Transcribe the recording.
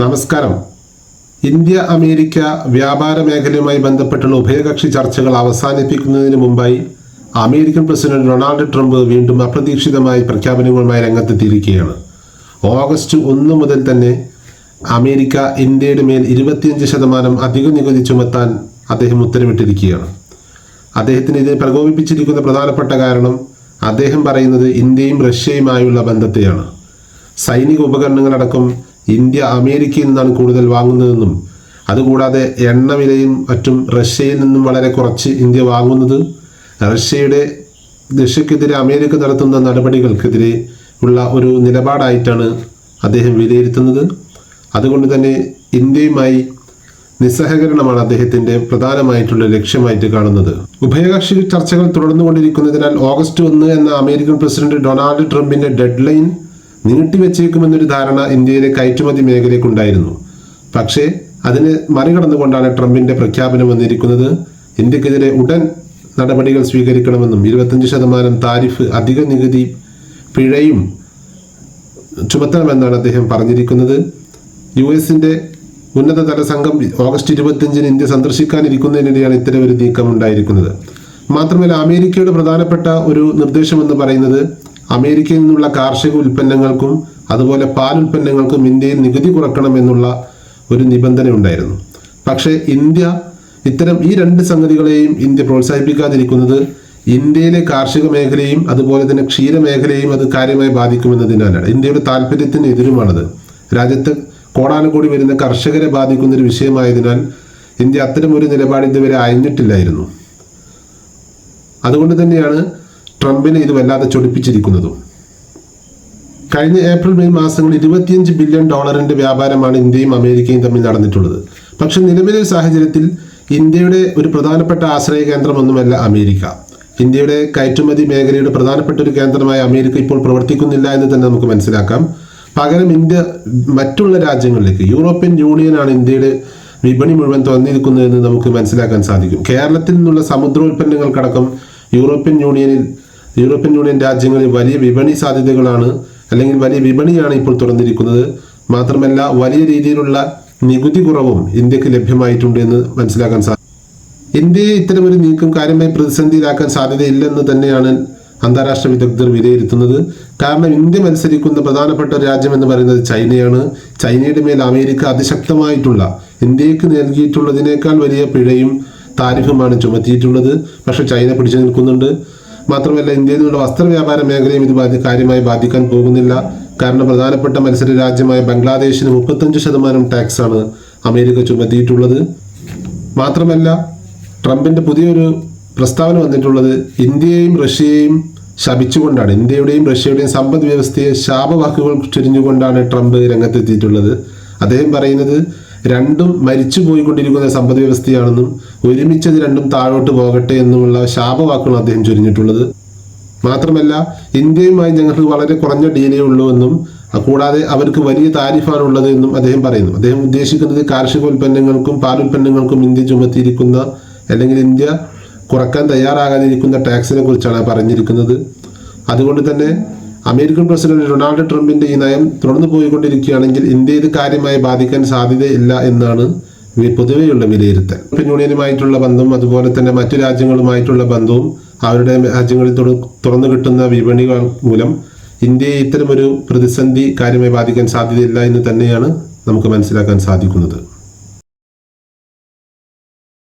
നമസ്കാരം. India America വ്യാപാര മേഖലയുമായി ബന്ധപ്പെട്ടുള്ള ഉഭയകക്ഷി ചർച്ചകൾ അവസാനിപ്പിക്കുന്നതിന് മുമ്പായി അമേരിക്കൻ പ്രസിഡന്റ് ഡൊണാൾഡ് ട്രംപ് വീണ്ടും അപ്രതീക്ഷിതമായി പ്രഖ്യാപനങ്ങളുമായി രംഗത്തെത്തിയിരിക്കുകയാണ്. ഓഗസ്റ്റ് ഒന്ന് മുതൽ തന്നെ അമേരിക്ക ഇന്ത്യയുടെ മേൽ ഇരുപത്തിയഞ്ച് ശതമാനം അധിക നികുതി ചുമത്താൻ അദ്ദേഹം ഉത്തരവിട്ടിരിക്കുകയാണ്. അദ്ദേഹത്തിന് ഇതിനെ പ്രകോപിപ്പിച്ചിരിക്കുന്ന പ്രധാനപ്പെട്ട കാരണം അദ്ദേഹം പറയുന്നത് ഇന്ത്യയും റഷ്യയുമായുള്ള ബന്ധത്തെയാണ്. സൈനിക ഉപകരണങ്ങളടക്കം ഇന്ത്യ അമേരിക്കയിൽ നിന്നാണ് കൂടുതൽ വാങ്ങുന്നതെന്നും അതുകൂടാതെ എണ്ണ വിലയും മറ്റും റഷ്യയിൽ നിന്നും വളരെ കുറച്ച് ഇന്ത്യ വാങ്ങുന്നത് റഷ്യയുടെ റഷ്യക്കെതിരെ അമേരിക്ക നടത്തുന്ന നടപടികൾക്കെതിരെ ഉള്ള ഒരു നിലപാടായിട്ടാണ് അദ്ദേഹം വിലയിരുത്തുന്നത്. അതുകൊണ്ട് തന്നെ ഇന്ത്യയുമായി നിസ്സഹകരണമാണ് അദ്ദേഹത്തിന്റെ പ്രധാനമായിട്ടുള്ള ലക്ഷ്യമായിട്ട് കാണുന്നത്. ഉഭയകക്ഷി ചർച്ചകൾ തുടർന്നുകൊണ്ടിരിക്കുന്നതിനാൽ ഓഗസ്റ്റ് ഒന്ന് എന്ന അമേരിക്കൻ പ്രസിഡന്റ് ഡൊണാൾഡ് ട്രംപിന്റെ ഡെഡ് ലൈൻ നീട്ടിവെച്ചേക്കുമെന്നൊരു ധാരണ ഇന്ത്യയിലെ കയറ്റുമതി മേഖലയ്ക്കുണ്ടായിരുന്നു. പക്ഷേ അതിനെ മറികടന്നുകൊണ്ടാണ് ട്രംപിന്റെ പ്രഖ്യാപനം വന്നിരിക്കുന്നത്. ഇന്ത്യക്കെതിരെ ഉടൻ നടപടികൾ സ്വീകരിക്കണമെന്നും ഇരുപത്തഞ്ച് ശതമാനം താരിഫ് അധിക നികുതി പിഴയും ചുമത്തണമെന്നാണ് അദ്ദേഹം പറഞ്ഞിരിക്കുന്നത്. യു എസിന്റെ ഉന്നതതല സംഘം ഓഗസ്റ്റ് ഇരുപത്തിയഞ്ചിന് ഇന്ത്യ സന്ദർശിക്കാനിരിക്കുന്നതിനിടെയാണ് ഇത്തരം ഒരു നീക്കം ഉണ്ടായിരിക്കുന്നത് മാത്രമല്ല അമേരിക്കയുടെ പ്രധാനപ്പെട്ട ഒരു നിർദ്ദേശം എന്ന് പറയുന്നത് അമേരിക്കയിൽ നിന്നുള്ള കാർഷിക ഉൽപ്പന്നങ്ങൾക്കും അതുപോലെ പാൽ ഉൽപ്പന്നങ്ങൾക്കും ഇന്ത്യയിൽ നികുതി കുറക്കണമെന്നുള്ള ഒരു നിബന്ധന ഉണ്ടായിരുന്നു. പക്ഷേ ഇന്ത്യ ഇത്തരം ഈ രണ്ട് സംഗതികളെയും ഇന്ത്യ പ്രോത്സാഹിപ്പിക്കാതിരിക്കുന്നത് ഇന്ത്യയിലെ കാർഷിക മേഖലയും അതുപോലെ തന്നെ ക്ഷീരമേഖലയും അത് കാര്യമായി ബാധിക്കുമെന്നതിനാലാണ്. ഇന്ത്യയുടെ താല്പര്യത്തിന് എതിരുമാണത്. രാജ്യത്ത് കോടാനുകൂടി വരുന്ന കർഷകരെ ബാധിക്കുന്ന ഒരു വിഷയമായതിനാൽ ഇന്ത്യ അത്തരം ഒരു നിലപാട് ഇതുവരെ അയഞ്ഞിട്ടില്ലായിരുന്നു അതുകൊണ്ട് തന്നെയാണ് ട്രംപിനെ ഇത് വല്ലാതെ ചൊടിപ്പിച്ചിരിക്കുന്നതും. കഴിഞ്ഞ ഏപ്രിൽ മെയ് മാസങ്ങളിൽ ഇരുപത്തിയഞ്ച് ബില്യൺ ഡോളറിന്റെ വ്യാപാരമാണ് ഇന്ത്യയും അമേരിക്കയും തമ്മിൽ നടന്നിട്ടുള്ളത്. പക്ഷെ നിലവിലെ സാഹചര്യത്തിൽ ഇന്ത്യയുടെ ഒരു പ്രധാനപ്പെട്ട ആശ്രയ കേന്ദ്രമൊന്നുമല്ല അമേരിക്ക. ഇന്ത്യയുടെ കയറ്റുമതി മേഖലയുടെ പ്രധാനപ്പെട്ട ഒരു കേന്ദ്രമായ അമേരിക്ക ഇപ്പോൾ പ്രവർത്തിക്കുന്നില്ല എന്ന് തന്നെ നമുക്ക് മനസ്സിലാക്കാം. പകരം ഇന്ത്യ മറ്റുള്ള രാജ്യങ്ങളിലേക്ക് യൂറോപ്യൻ യൂണിയനാണ് ഇന്ത്യയുടെ വിപണി മുഴുവൻ തുറന്നിരിക്കുന്നതെന്ന് നമുക്ക് മനസ്സിലാക്കാൻ സാധിക്കും. കേരളത്തിൽ നിന്നുള്ള സമുദ്രോൽപ്പന്നങ്ങൾക്കടക്കം യൂറോപ്യൻ യൂണിയനിൽ യൂറോപ്യൻ യൂണിയൻ രാജ്യങ്ങളിൽ വലിയ വിപണി സാധ്യതകളാണ് അല്ലെങ്കിൽ വലിയ വിപണിയാണ് ഇപ്പോൾ തുറന്നിരിക്കുന്നത്. മാത്രമല്ല വലിയ രീതിയിലുള്ള നികുതി കുറവും ഇന്ത്യയ്ക്ക് ലഭ്യമായിട്ടുണ്ട് എന്ന് മനസ്സിലാക്കാൻ സാധിക്കും ഇന്ത്യയെ ഇത്തരമൊരു നീക്കം കാര്യമായി പ്രതിസന്ധിയിലാക്കാൻ സാധ്യതയില്ലെന്ന് തന്നെയാണ് അന്താരാഷ്ട്ര വിദഗ്ധർ വിലയിരുത്തുന്നത്. കാരണം ഇന്ത്യ മത്സരിക്കുന്ന പ്രധാനപ്പെട്ട രാജ്യം എന്ന് പറയുന്നത് ചൈനയാണ്. ചൈനയുടെ മേൽ അമേരിക്ക അതിശക്തമായിട്ടുള്ള ഇന്ത്യയ്ക്ക് നൽകിയിട്ടുള്ളതിനേക്കാൾ വലിയ പിഴയും താരിഫുമാണ് ചുമത്തിയിട്ടുള്ളത്. പക്ഷെ ചൈന പിടിച്ചു നിൽക്കുന്നുണ്ട്. മാത്രമല്ല ഇന്ത്യയിൽ നിന്നുള്ള വസ്ത്രവ്യാപാര മേഖലയും ഇത് ബാധി കാര്യമായി ബാധിക്കാൻ പോകുന്നില്ല. കാരണം പ്രധാനപ്പെട്ട മത്സര രാജ്യമായ ബംഗ്ലാദേശിന് മുപ്പത്തഞ്ച് ശതമാനം ടാക്സാണ് അമേരിക്ക ചുമത്തിയിട്ടുള്ളത്. മാത്രമല്ല ട്രംപിന്റെ പുതിയൊരു പ്രസ്താവന വന്നിട്ടുള്ളത് ഇന്ത്യയെയും റഷ്യയെയും ശപിച്ചുകൊണ്ടാണ്. ഇന്ത്യയുടെയും റഷ്യയുടെയും സമ്പദ് വ്യവസ്ഥയെ ശാപവാക്കുകൾ ചുരിഞ്ഞുകൊണ്ടാണ് ട്രംപ് രംഗത്തെത്തിയിട്ടുള്ളത്. അദ്ദേഹം പറയുന്നത് രണ്ടും മരിച്ചു പോയിക്കൊണ്ടിരിക്കുന്ന സമ്പദ് വ്യവസ്ഥയാണെന്നും ഒരുമിച്ചത് രണ്ടും താഴോട്ട് പോകട്ടെ എന്നുമുള്ള ശാപവാക്കുകൾ അദ്ദേഹം ചൊരിഞ്ഞിട്ടുള്ളത്. മാത്രമല്ല ഇന്ത്യയുമായി ഞങ്ങൾക്ക് വളരെ കുറഞ്ഞ ഡീലേ ഉള്ളൂ എന്നും കൂടാതെ അവർക്ക് വലിയ താരിഫാണ് ഉള്ളത് എന്നും അദ്ദേഹം പറയുന്നു. അദ്ദേഹം ഉദ്ദേശിക്കുന്നത് കാർഷിക ഉൽപ്പന്നങ്ങൾക്കും പാലുൽപ്പന്നങ്ങൾക്കും ഇന്ത്യ ചുമത്തിയിരിക്കുന്ന അല്ലെങ്കിൽ ഇന്ത്യ കുറയ്ക്കാൻ തയ്യാറാകാതിരിക്കുന്ന ടാക്സിനെ കുറിച്ചാണ് പറഞ്ഞിരിക്കുന്നത്. അതുകൊണ്ട് തന്നെ അമേരിക്കൻ പ്രസിഡന്റ് ഡൊണാൾഡ് ട്രംപിന്റെ ഈ നയം തുടർന്നു പോയിക്കൊണ്ടിരിക്കുകയാണെങ്കിൽ ഇന്ത്യ ഇത് കാര്യമായി ബാധിക്കാൻ സാധ്യതയില്ല എന്നാണ് പൊതുവെയുള്ള വിലയിരുത്തൽ. യൂറോപ്യൻ യൂണിയനുമായിട്ടുള്ള ബന്ധവും അതുപോലെ തന്നെ മറ്റു രാജ്യങ്ങളുമായിട്ടുള്ള ബന്ധവും അവരുടെ രാജ്യങ്ങളിൽ തുറ- തുറന്നു കിട്ടുന്ന വിപണികൾ മൂലം ഇന്ത്യയെ ഇത്തരമൊരു പ്രതിസന്ധി കാര്യമായി ബാധിക്കാൻ സാധ്യതയില്ല എന്ന് തന്നെയാണ് നമുക്ക് മനസ്സിലാക്കാൻ സാധിക്കുന്നത്.